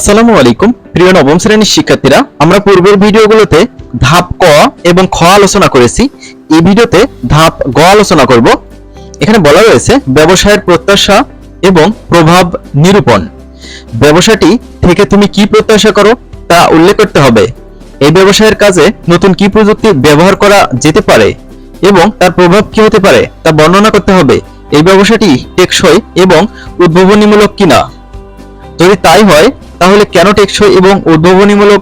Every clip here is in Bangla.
আসসালামু আলাইকুম। প্রিয় নবম শ্রেণির শিক্ষার্থীরা, আমরা পূর্বের ভিডিওগুলোতে ধাপ ক এবং খ আলোচনা করেছি। এই ভিডিওতে ধাপ গ আলোচনা করব। এখানে বলা রয়েছে ব্যবসায়ের প্রত্যাশা এবং প্রভাব নিরূপণ। ব্যবসাটি থেকে তুমি কি প্রত্যাশা করো তা উল্লেখ করতে হবে। এই ব্যবসায়ের কাজে নতুন কি প্রযুক্তি ব্যবহার করা যেতে পারে এবং তার প্রভাব কি হতে পারে তা বর্ণনা করতে হবে। এই ব্যবসাটি টেকসই এবং উদ্ভাবনীমূলক কিনা। যদি তাই হয় তাহলে কেন টেকসই এবং উদ্ভাবনীমূলক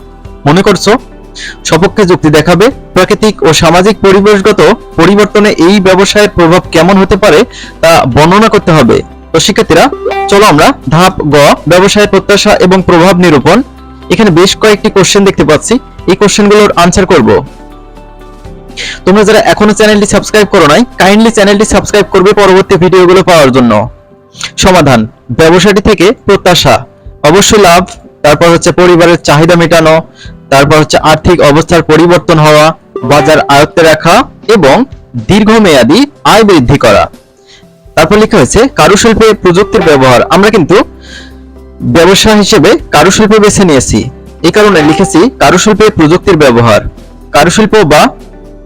মনে করছ? সপক্ষে যুক্তি দেখাবে, প্রাকৃতিক ও সামাজিক পরিবেশগত পরিবর্তনে এই ব্যবসায়ের প্রভাব কেমন হতে পারে তা বর্ণনা করতে হবে। তো শিক্ষার্থীরা, চলো আমরা ধাপ গ, ব্যবসায়ের প্রত্যাশা এবং প্রভাব নিরূপণ। এখানে বেশ কয়েকটি কোশ্চেন দেখতে পাচ্ছি। এই কোশ্চেনগুলোর আনসার করব। তোমরা যারা এখনও চ্যানেলটি সাবস্ক্রাইব করো নাই কাইন্ডলি চ্যানেলটি সাবস্ক্রাইব করবে পরবর্তী ভিডিওগুলো পাওয়ার জন্য। সমাধান, ব্যবসাটি থেকে প্রত্যাশা। অবশ্যই লাভ, তারপর হচ্ছে পরিবারের চাহিদা মেটানো, তারপর হচ্ছে আর্থিক অবস্থার পরিবর্তন হওয়া, বাজার আয়ত্তে রাখা এবং দীর্ঘমেয়াদী আয় বৃদ্ধি করা। তারপর লেখা হয়েছে, কারুশিল্পে প্রযুক্তির ব্যবহার। আমরা কিন্তু ব্যবসা হিসেবে কারুশিল্প বেছে নিয়েছি। এই কারণে লিখেছি, কারুশিল্পে প্রযুক্তির ব্যবহার। কারুশিল্প বা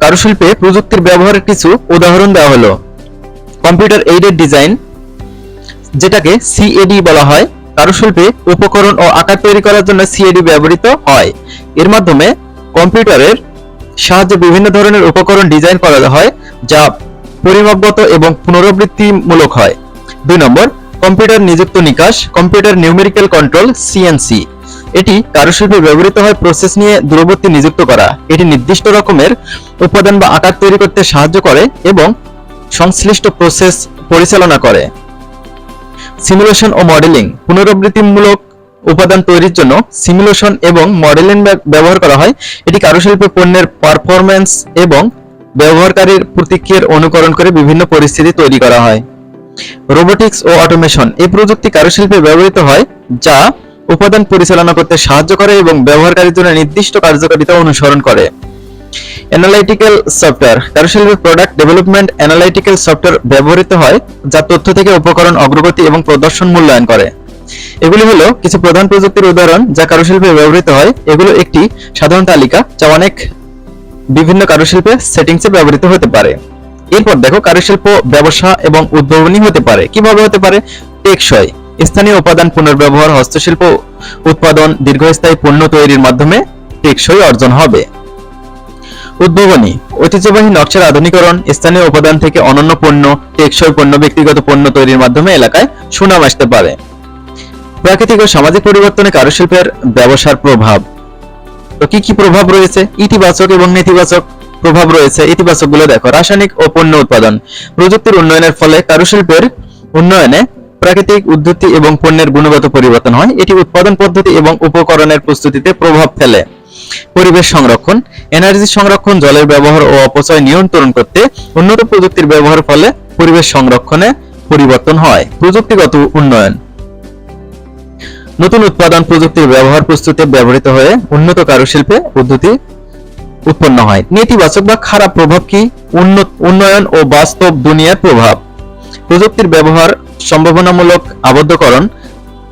কারুশিল্পে প্রযুক্তির ব্যবহারের কিছু উদাহরণ দেওয়া হলো। কম্পিউটার এইডেড ডিজাইন, যেটাকে সিএডি বলা হয়। কারুশিল্পে, উপকরণ ও আকার তৈরি করার জন্য সিএডি ব্যবহৃত হয়। এর মাধ্যমে কম্পিউটারের সাহায্যে বিভিন্ন ধরনের উপকরণ ডিজাইন করা হয়, যা পরিমাপগত এবং পুনরাবৃত্তিমূলক হয়। দুই নম্বর, কম্পিউটার নিযুক্ত নিকাশ, কম্পিউটার নিউমেরিক্যাল কন্ট্রোল সিএনসি এটি কারুশিল্পে ব্যবহৃত হয় প্রসেস নিয়ে দূরবর্তী নিযুক্ত করা। এটি নির্দিষ্ট রকমের উপাদান বা আকার তৈরি করতে সাহায্য করে এবং সংশ্লিষ্ট প্রসেস পরিচালনা করে। সিমুলেশন ও মডেলিং, পুনরাবৃত্তিমূলক উপাদান তৈরির জন্য সিমুলেশন এবং মডেলিং ব্যবহার করা হয়। এটি কারুশিল্পে পণ্যের পারফরম্যান্স এবং ব্যবহারকারীর প্রতিক্রিয়ার অনুকরণ করে বিভিন্ন পরিস্থিতি তৈরি করা হয়। রোবোটিক্স ও অটোমেশন এই প্রযুক্তি কারুশিল্পে ব্যবহৃত হয় যা উপাদান পরিচালনা করতে সাহায্য করে এবং ব্যবহারকারীর জন্য নির্দিষ্ট কার্যকারিতা অনুসরণ করে। অ্যানালাইটিক্যাল সফটওয়্যার কারুশিল্পের প্রোডাক্ট ডেভেলপমেন্ট অ্যানালাইটিক্যাল সফটওয়্যার ব্যবহৃত হয়, যা তথ্য থেকে উপকরণ, অগ্রগতি এবং প্রদর্শন মূল্যায়ন করে। এগুলি হলো কিছু প্রধান প্রযুক্তির উদাহরণ যা কারুশিল্পে ব্যবহৃত হয়। এগুলো একটি সাধারণ তালিকা যা অনেক বিভিন্ন কারুশিল্পে সেটিংসে ব্যবহৃত হতে পারে। এরপর দেখো কারুশিল্প, ব্যবসা এবং উদ্ভাবনী হতে পারে। কীভাবে হতে পারে? টেকসই। স্থানীয় উপাদান পুনর্ব্যবহার, হস্তশিল্প, উৎপাদন, দীর্ঘস্থায়ী পণ্য তৈরির মাধ্যমে টেকসই অর্জন হবে। উদ্ভাবনী ঐতিহ্যবাহী নকশার আধুনিকরণ, স্থানীয় উপাদান থেকে অনন্য পণ্য, টেকসই পণ্য, ব্যক্তিগত পণ্য তৈরির মাধ্যমে এলাকায় সুনাম আসতে পারে। প্রাকৃতিক ও সামাজিক পরিবর্তনে কারুশিল্পের ব্যবসার প্রভাব। তো কি কি প্রভাব রয়েছে? ইতিবাচক এবং নেতিবাচক প্রভাব রয়েছে। ইতিবাচকগুলো দেখো, রাসায়নিক ও পণ্য উৎপাদন। প্রযুক্তির উন্নয়নের ফলে কারুশিল্পের উন্নয়নে প্রাকৃতিক উদ্ধৃতি এবং পণ্যের গুণগত পরিবর্তন হয়। এটি উৎপাদন পদ্ধতি এবং উপকরণের প্রস্তুতিতে প্রভাব ফেলে। পরিবেশ সংরক্ষণ এনার্জি সংরক্ষণ, জলের ব্যবহার ও অপচয় নিয়ন্ত্রণ করতে উন্নত প্রযুক্তির ব্যবহারের ফলে পরিবেশ সংরক্ষণে পরিবর্তন হয়। প্রযুক্তিগত উন্নয়ন। নতুন উৎপাদন প্রযুক্তির ব্যবহার প্রস্তুতে ব্যবহৃত হয়ে উন্নত কারুশিল্পে পদ্ধতি উৎপন্ন হয়। নেতিবাচক বা খারাপ প্রভাব কি? উন্নয়ন ও বাস্তব দুনিয়ার প্রভাব। প্রযুক্তির ব্যবহার সম্ভাবনামূলক আবদ্ধকরণ,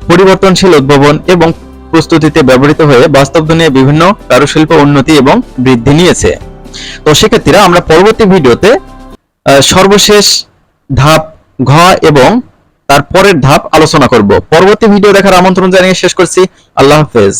পরিবর্তনশীল উদ্ভাবন এবং প্রস্তুতিতে ব্যবহৃত হয়ে বাস্তব দুনিয়ায় বিভিন্ন কারুশিল্প উন্নতি এবং বৃদ্ধি নিয়েছে। তো সেক্ষেত্রে আমরা পরবর্তী ভিডিওতে সর্বশেষ ধাপ ঘ এবং তার পরের ধাপ আলোচনা করব। পরবর্তী ভিডিও দেখার আমন্ত্রণ জানিয়ে শেষ করছি। আল্লাহ হাফেজ।